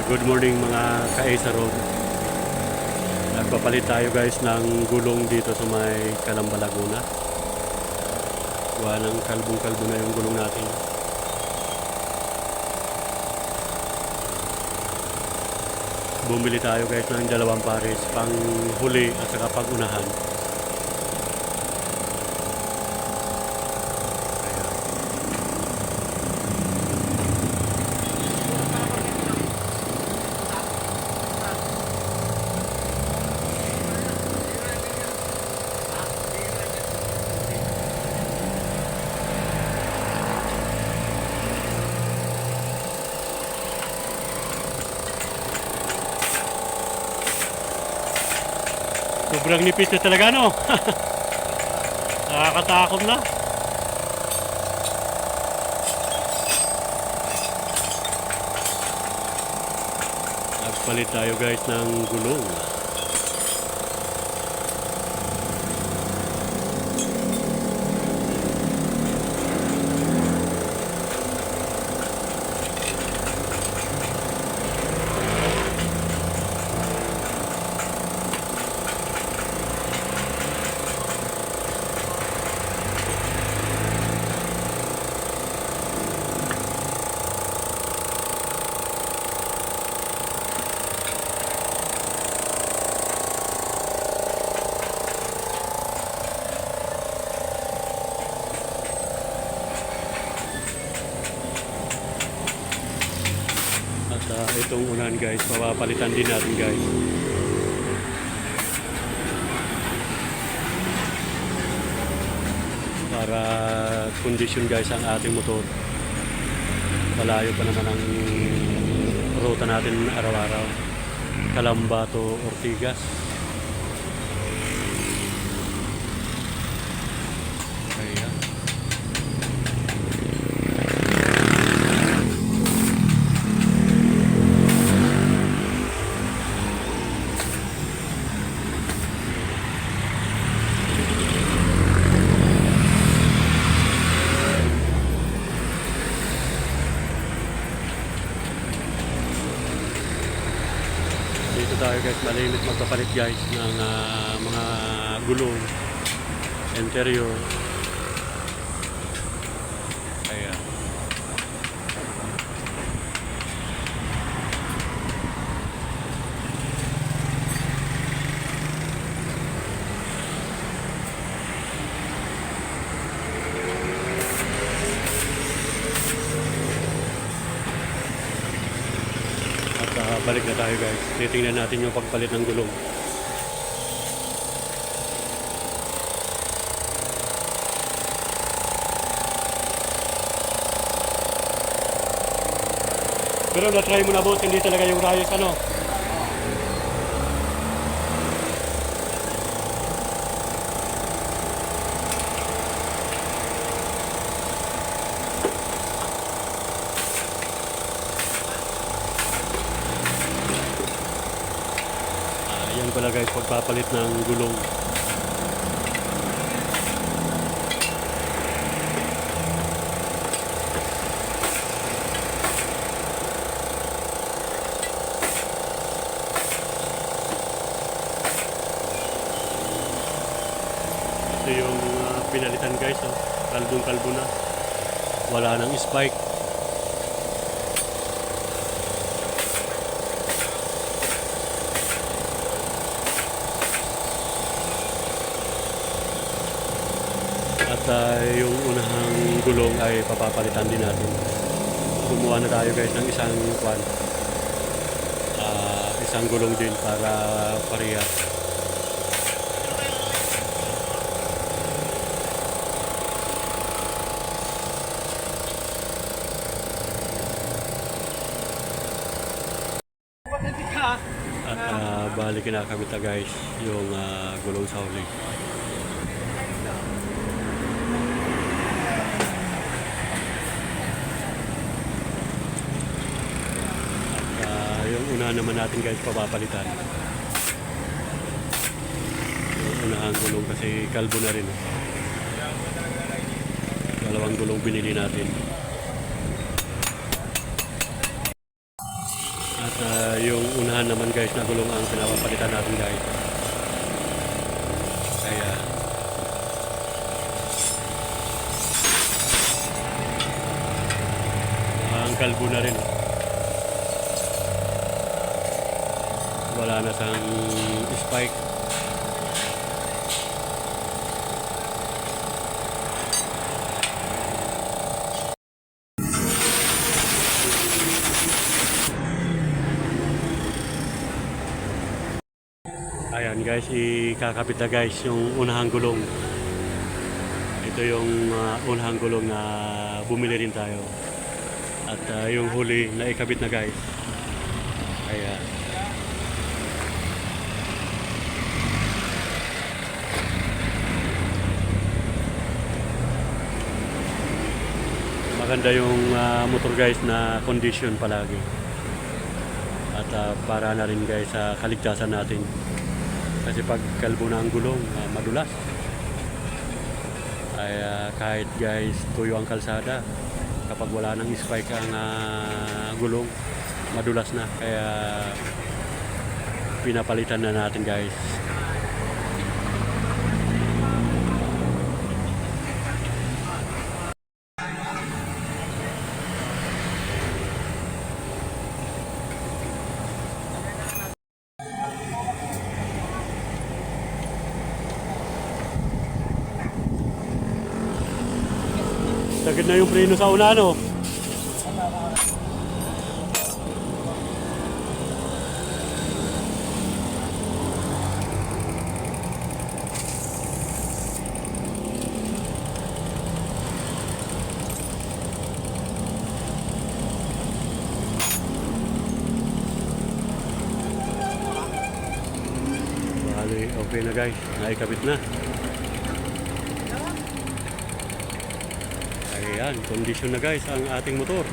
Ah, good morning mga ka-Asa Road. Nagpapalit tayo guys ng gulong dito sa may Calamba Laguna. Gawa ng kalbong-kalbo na yung gulong natin. Bumili tayo guys ng dalawang pares pang huli at saka pag unahan. Sobrang nipis na talaga, no? Nakakatakot na. Nagpalit tayo guys ng gulong. Ah, itong unahan guys, papapalitan din natin guys. Para kondisyon guys ang ating motor. Malayo pa naman ang ruta natin araw-araw. Calamba to Ortigas. Kaya. Dito tayo guys, malimit magpapalit guys ng ah, mga gulong, interior. Kaya. At ah, balik na tayo guys. Titingnan natin yung pagpalit ng gulong. Pero na-try mo na boss, hindi talaga yung rayos ano. Yan pala guys, pagpapalit ng gulong. Ito yung ah, pinalitan guys, oh. kalbong kalbo na. Wala nang spike. Ah, yung unahang gulong ay papapalitan din natin. Gumawa na tayo guys ng isang kwan. Ah, isang gulong din para pareha. At ah, bali kinakamit na guys yung ah, gulong sa huli. At ah, yung una naman natin guys papapalitan. Yung unahang gulong kasi kalbo na rin. eh. Dalawang gulong binili natin. At ah, yung unahan naman guys na gulong ang pinapapalitan natin guys. Kaya ang kalbo na rin. Wala na sang spike. Ayan guys, ikakapit na guys yung unahang gulong. Ito yung ah, unahang gulong na bumili rin tayo. At ah, yung huli na ikabit na guys. Kaya maganda yung ah, motor guys na condition palagi. At ah, para na rin guys sa kaligtasan natin. Kasi pag kalbo na ang gulong, ah, madulas. Ay ah, kahit guys tuyo ang kalsada, kapag wala nang spike ang ah, gulong, madulas na. Kaya pinapalitan na natin guys. Sagad na yung preno sa una, no? Okay na guys. Naikabit na. Ayan, condition na guys ang ating motor.